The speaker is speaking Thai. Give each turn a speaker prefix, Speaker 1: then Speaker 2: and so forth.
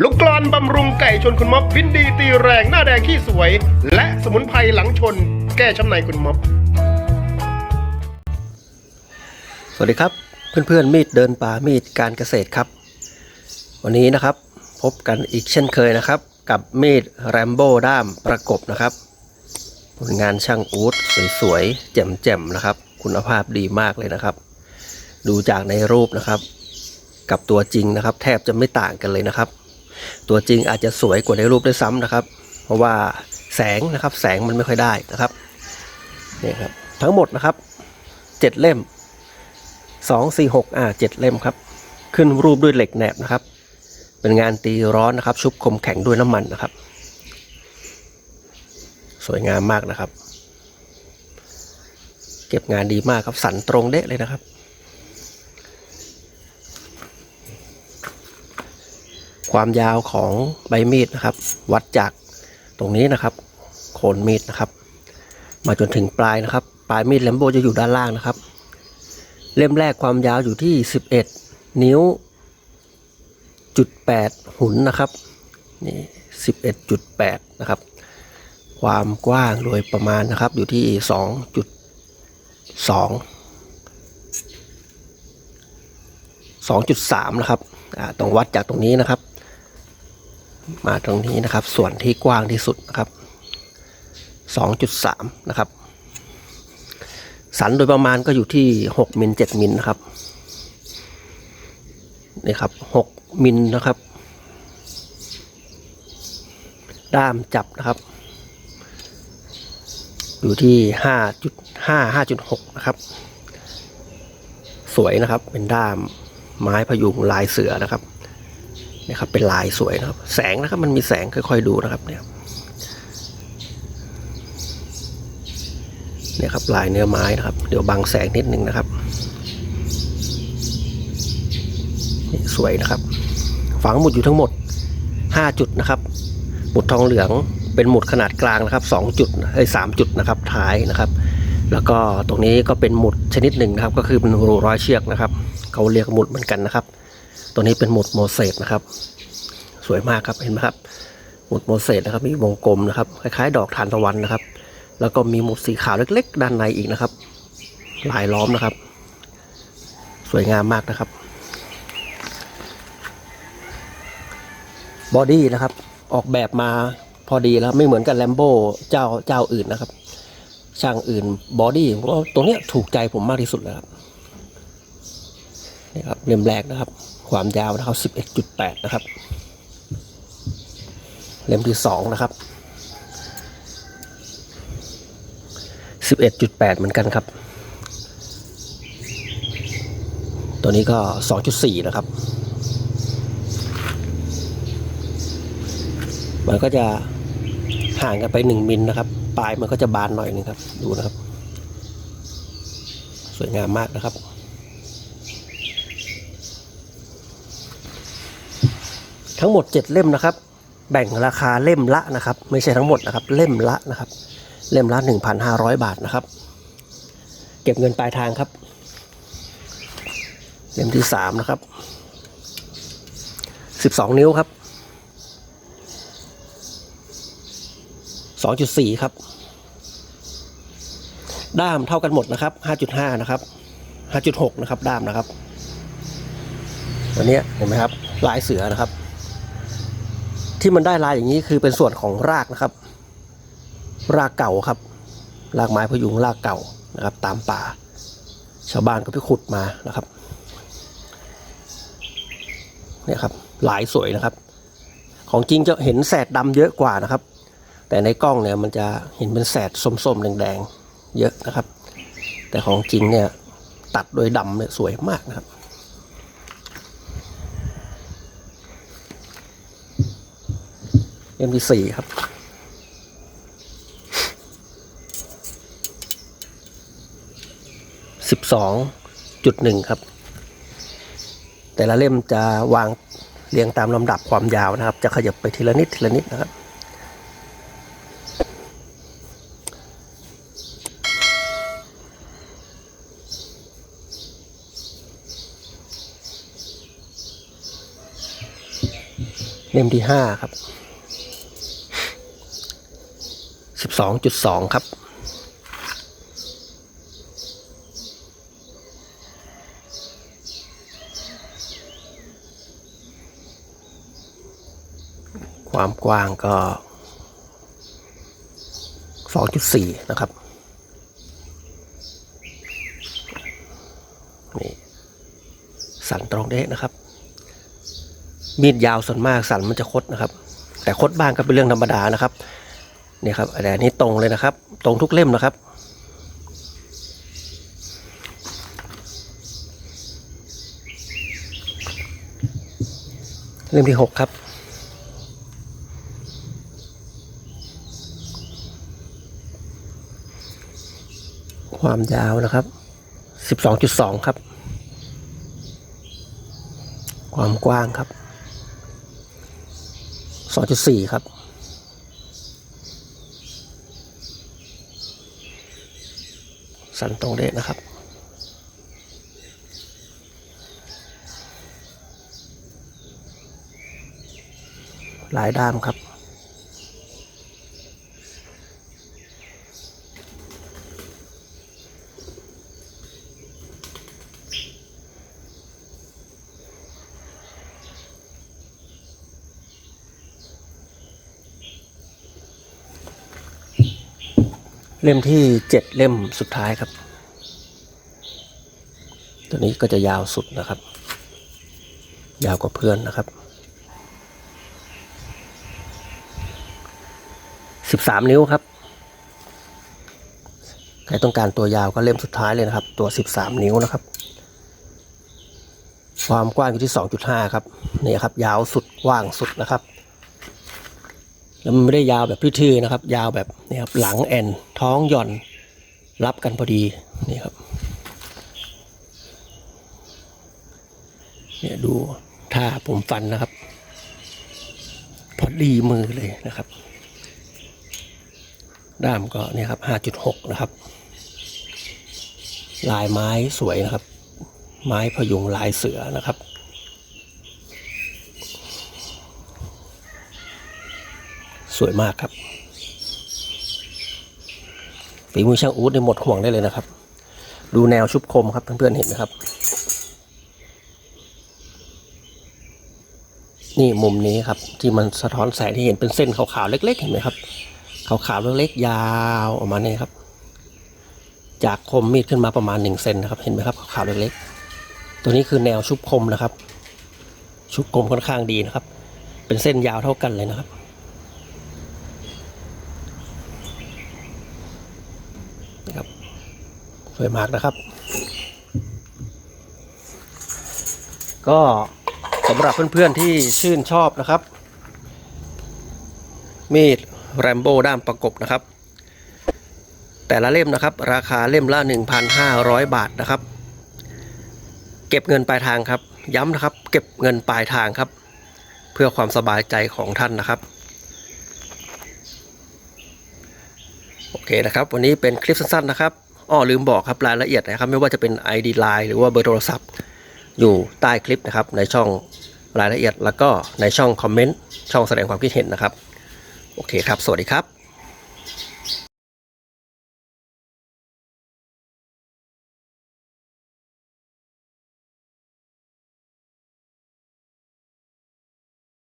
Speaker 1: ลูกกลอนบำรุงไก่ชนคุณม็อบวินดีตีแรงหน้าแดงขี้สวย และสมุนไพรหลังชน แก้ช้ำในคุณม็อบ
Speaker 2: สวัสดีครับ เพื่อนๆมีดเดินป่ามีดการเกษตรครับ วันนี้นะครับพบกันอีกเช่นเคยนะครับ กับมีดแรมโบ้ด้ามประกบนะครับผลงานช่างอูดสวยๆแจ่มๆนะครับ คุณภาพดีมากเลยนะครับ ดูจากในรูปนะครับ กับตัวจริงนะครับ แทบจะไม่ต่างกันเลยนะครับ ตัวจริงอาจจะสวยกว่าในรูปด้วยซ้ำนะครับ เพราะว่าแสงนะครับแสงมันไม่ค่อยได้นะครับนี่ครับทั้งหมดนะครับเจ็ดเล่มสองสี่หกอ่าเจ็ดเล่มครับ ขึ้นรูปด้วยเหล็กแหนบนะครับ เป็นงานตีร้อนนะครับ ชุบคมแข็งด้วยน้ำมันนะครับ สวยงามมากนะครับ เก็บงานดีมากครับสันตรงเดะเลยนะครับ ความยาวของใบมีดนะครับ วัดจากตรงนี้นะครับ โคนมีดนะครับ มาจนถึงปลายนะครับ ปลายมีดแลมโบจะอยู่ด้านล่างนะครับ เล่มแรกความยาวอยู่ที่ 11 นิ้วจุด8หุนนะครับนี่11.8นะครับ ความกว้างโดยประมาณนะครับอยู่ที่2.2 2.3นะครับต้องวัดจากตรงนี้นะครับ มาตรงนี้นะครับ ส่วนที่กว้างที่สุดนะครับ 2.3 นะครับ สันโดยประมาณก็อยู่ที่ 6 มิล 7 มิลนะครับ นี่ครับ 6 มิลนะครับ ด้ามจับนะครับ อยู่ที่ 5.5 5.6 นะครับ สวยนะครับ เป็นด้ามไม้พยุงลายเสือนะครับ นี่ครับเป็นลายสวยนะครับ แสงนะครับมันมีแสงค่อยๆดูนะครับเนี่ยเนี่ยครับลายเนื้อไม้นะครับ เดี๋ยวบังแสงนิดนึงนะครับสวยนะครับ ฝังหมุดอยู่ทั้งหมด 5 จุดนะครับ หมุดทองเหลืองเป็นหมุดขนาดกลางนะครับ 2 จุดเอ้ยสามจุดนะครับท้ายนะครับ แล้วก็ตรงนี้ก็เป็นหมุดชนิดหนึ่งนะครับ ก็คือเป็นรูร้อยเชือกนะครับเขาเรียกหมุดเหมือนกันนะครับ ตัวนี้เป็นหมุดโมเสสนะครับ สวยมากครับเห็นไหมครับ หมุดโมเสสนะครับ มีวงกลมนะครับคล้ายๆ ดอกทานตะวันนะครับ แล้วก็มีหมุดสีขาวเล็ก ๆ ด้านในอีกนะครับลายล้อมนะครับ สวยงามมากนะครับบอดี้นะครับ ออกแบบมาพอดีแล้วไม่เหมือนกับแลมโบเจ้าเจ้าอื่นนะครับ ช่างอื่นบอดี้ผมว่าตัวเนี้ยถูกใจผมมากที่สุดเลยครับนี่ครับเล่มแรกนะครับ ความยาวนะครับ 11.8 นะครับ เล่มที่สองนะครับ 11.8 เหมือนกันครับ ตัวนี้ก็ 2.4 นะครับ มันก็จะห่างกันไป 1 มิลนะครับ ปลายมันก็จะบานหน่อยนึงครับ ดูนะครับ สวยงามมากนะครับ ทั้งหมด 7 เล่มนะครับ แบ่งราคาเล่มละนะครับ ไม่ใช่ทั้งหมดนะครับ เล่มละนะครับ เล่มละ 1,500 บาทนะครับ เก็บเงินปลายทางครับ เล่มที่สามนะครับ12 นิ้วครับ 2.4 ครับ ด้ามเท่ากันหมดนะครับ 5.5 นะครับ 5.6 นะครับ ด้ามนะครับตัวเนี้เห็นไหมครับ ลายเสือนะครับ ที่มันได้ลายอย่างนี้คือเป็นส่วนของรากนะครับ รากเก่าครับ รากไม้พยุงรากเก่านะครับ ตามป่า ชาวบ้านก็ไปขุดมานะครับเนี่ยครับหลายสวยนะครับ ของจริงจะเห็นแสดดำเยอะกว่านะครับ แต่ในกล้องเนี่ยมันจะเห็นเป็นแสดส้มๆแดงๆเยอะนะครับ แต่ของจริงเนี่ยตัดโดยดำเนี่ยสวยมากนะครับ เล่มที่สี่ครับ สิบสองจุดหนึ่งครับ แต่ละเล่มจะวางเรียงตามลำดับความยาวนะครับ จะขยับไปทีละนิดทีละนิดนะครับเล่มที่ห้าครับ สิบสองจุดสองครับความกว้างก็สองจุดสี่นะครับ นี่ สันตรงเดะนะครับ มีดยาวส่วนมากสันมันจะคดนะครับ แต่คดบ้างก็เป็นเรื่องธรรมดานะครับ นี่ครับแต่อันนี้ตรงเลยนะครับ ตรงทุกเล่มนะครับเล่มที่หกครับ ความยาวนะครับสิบองจุดสองครับ ความกว้างครับสองจุดสี่ครับ สันตรงเดชนะครับ หลายด้ามครับ เล่มที่เจ็ดเล่มสุดท้ายครับ ตัวนี้ก็จะยาวสุดนะครับ ยาวกว่าเพื่อนนะครับสิบสามนิ้วครับใครต้องการตัวยาวก็เล่มสุดท้ายเลยนะครับ ตัวสิบสามนิ้วนะครับ ความกว้างอยู่ที่สองจุดห้าครับนี่ครับ ยาวสุดกว้างสุดนะครับ แล้วมันไม่ได้ยาวแบบทื่อๆนะครับ ยาวแบบนี่ครับหลังแอนท้องหย่อนรับกันพอดีนี่ครับเนี่ยดูท่าผมฟันนะครับ พอดีมือเลยนะครับ ด้ามก็เนี่ยครับห้าจุดหกนะครับ ลายไม้สวยนะครับ ไม้พยุงลายเสือนะครับ สวยมากครับฝีมือช่างอู๊ดในหมดห่วงได้เลยนะครับ ดูแนวชุบคมครับเพื่อนๆเห็นไหมครับ นี่มุมนี้ครับ ที่มันสะท้อนแสงที่เห็นเป็นเส้นขาวๆเล็ก ๆ เห็นไหมครับขาวๆเล็กๆยาวออกมาเนี่ยครับ จากคมมีดขึ้นมาประมาณหนึ่งเซนนะครับ เห็นไหมครับขาวๆเล็กๆตัวนี้คือแนวชุบคมนะครับ ชุบคมค่อนข้างดีนะครับ เป็นเส้นยาวเท่ากันเลยนะครับ วยมากนะครับ ก็สำหรับเพื่อนๆที่ชื่นชอบนะครับ มีดแรมโบ้ด้ามประกบนะครับ แต่ละเล่มนะครับ ราคาเล่มละ 1,500 บาทนะครับ เก็บเงินปลายทางครับ ย้ำนะครับ เก็บเงินปลายทางครับ เพื่อความสบายใจของท่านนะครับโอเคนะครับ วันนี้เป็นคลิปสั้นๆนะครับ อ้อลืมบอกครับรายละเอียดนะครับ ไม่ว่าจะเป็น ID Line หรือว่าเบอร์โทรศัพท์ อยู่ใต้คลิปนะครับ ในช่องรายละเอียดแล้วก็ในช่องคอมเมนต์ช่องแสดงความคิดเห็นนะครับ โอเคครับ สวัสดีครับ